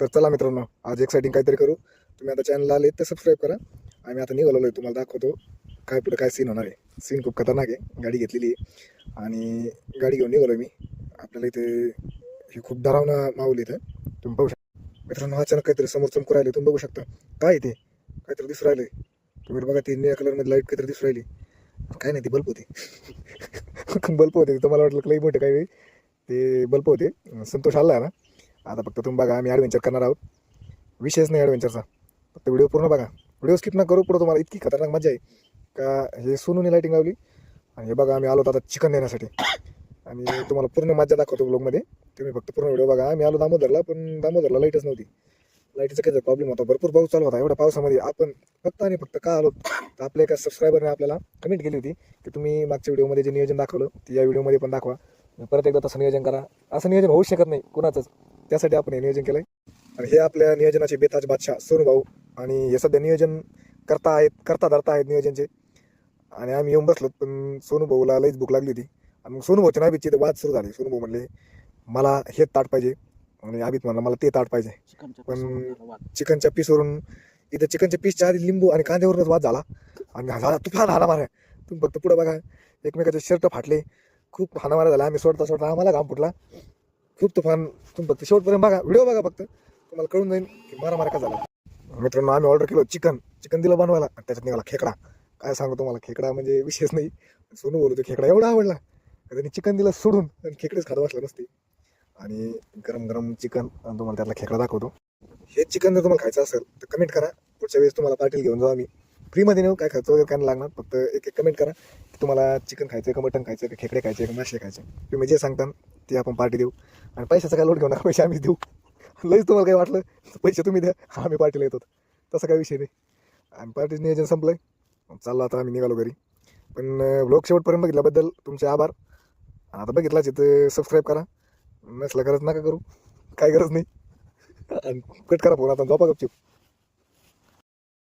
तर चला मित्रांनो आज एक्सायटिंग काहीतरी करू. तुम्ही आता चॅनल आले तर सबस्क्राईब करा. आम्ही आता निघालो आहे तुम्हाला दाखवतो काय पुढे काय सीन होणार आहे. सीन खूप खतरनाक आहे. गाडी घेतलेली आहे. आणि गाडी घेऊन निघालो मी. आपल्याला इथे हे खूप डरावणं माऊल इथं. तुम्ही बघू शकता. मित्रांनो अचानक काहीतरी समोर चमकू राहिले तुम्ही बघू शकता. काय आहे ते? काहीतरी दिसू राहिले तुम्ही बघा ती निळ्या कलरमध्ये लाइट काहीतरी दिसू राहिली. काय नाही ती बल्ब होती. बल्ब होते. तुम्हाला वाटलं लई मोठे काही ते बल्ब होते. संतोष आला ना? आता फक्त तुम्ही बघा आम्ही ॲडव्हेंचर करणार आहोत. विषयच नाही ॲडव्हेंचरचा फक्त व्हिडिओ पूर्ण बघा. व्हिडिओ स्किप ना करू पुढं तुम्हाला इतकी खतरनाक मजा आहे. का हे सोनूने लाईटिंग लावली. आणि हे बघा आम्ही आलो आता चिकन नेण्यासाठी आणि तुम्हाला पूर्ण मजा दाखवतो ब्लॉगमध्ये तुम्ही फक्त पूर्ण व्हिडिओ बघा. आम्ही आलो दामोदरला पण दामोदरला लाईटच नव्हती. लाईटचा काही प्रॉब्लेम होता. भरपूर पाऊस चालू होता. एवढ्या पावसामध्ये आपण फक्त आणि फक्त का आलो? तर आपल्या एका सबस्क्रायबरने आपल्याला कमेंट केली होती की तुम्ही मागच्या व्हिडिओमध्ये जे नियोजन दाखवलं ते या व्हिडिओमध्ये पण दाखवा. परत एकदा तसं नियोजन करा. असं नियोजन होऊ शकत नाही. कुणाचंच. त्यासाठी आपण हे नियोजन केलंय. आणि हे आपल्या नियोजनाचे बेताज बादशाह सोनू भाऊ. आणि हे सध्या नियोजन करता आहेत करता धरता आहेत नियोजनचे. आणि आम्ही येऊन बसलो पण सोनू भाऊला लईच भूक लागली होती. आणि मग सोनू भाऊच्या नाबीची वाद सुरू झाले. सोनू भाऊ म्हणले मला हे ताट पाहिजे. आणि आबित म्हणला मला ते ताट पाहिजे. पण-. चिकनच्या पीसवरून इथं चिकनच्या पीसच्या आधी लिंबू आणि कांद्यावरूनच वाद झाला. आणि झाला तुफान हाणामारा तुम्ही फक्त पुढं बघा. एकमेकाचे शर्ट फाटले. खूप हाणामारा झाला आम्ही सोडता सोडता आम्हाला घाम फुटला. खूप तुफान तुम्ही फक्त शेवटपर्यंत बघा व्हिडिओ बघा फक्त. तुम्हाला कळून जाईल की मारा मारा का झाला. मित्रांनो आम्ही ऑर्डर केलो चिकन चिकन दिलं बनवायला आणि त्याच्यात निघाला खेकडा. काय सांगू तुम्हाला खेकडा म्हणजे विशेष नाही. सोनू बोलतो खेकडा एवढा आवडला. त्यांनी चिकन दिलं सोडून आणि खेकडेच खात बसला नसते. आणि गरम गरम चिकन आणि तुम्हाला त्यातला खेकडा दाखवतो. हे चिकन जर तुम्हाला खायचं असेल तर कमेंट करा. पुढच्या वेळेस तुम्हाला पार्टील घेऊन जाऊ आम्ही. फ्रीमध्ये नेऊ काय खर्च वगैरे काय नाही लागणार. फक्त एक एक कमेंट करा. की तुम्हाला चिकन खायचं का मटन खायचं का खेकडे खायचे का मासे खायचे तुम्ही जे सांगता ते आपण पार्टी देऊ. आणि पैशाचा काय लोट घेऊ नका पैसे आम्ही देऊ. लईच तुम्हाला काही वाटलं पैसे तुम्ही द्या आम्ही पार्टीला येतो. तसा काही विषय नाही. आणि पार्टीचं नियोजन संपलं आहे चाललं आता आम्ही निघालो घरी. पण ब्लॉग शेवटपर्यंत बघितल्याबद्दल तुमचे आभार. आणि आता बघितलाच तर सबस्क्राईब करा. नसलं गरज नका करू. काय गरज नाही. आणि कट करा फोन आता झोपा गपचूप.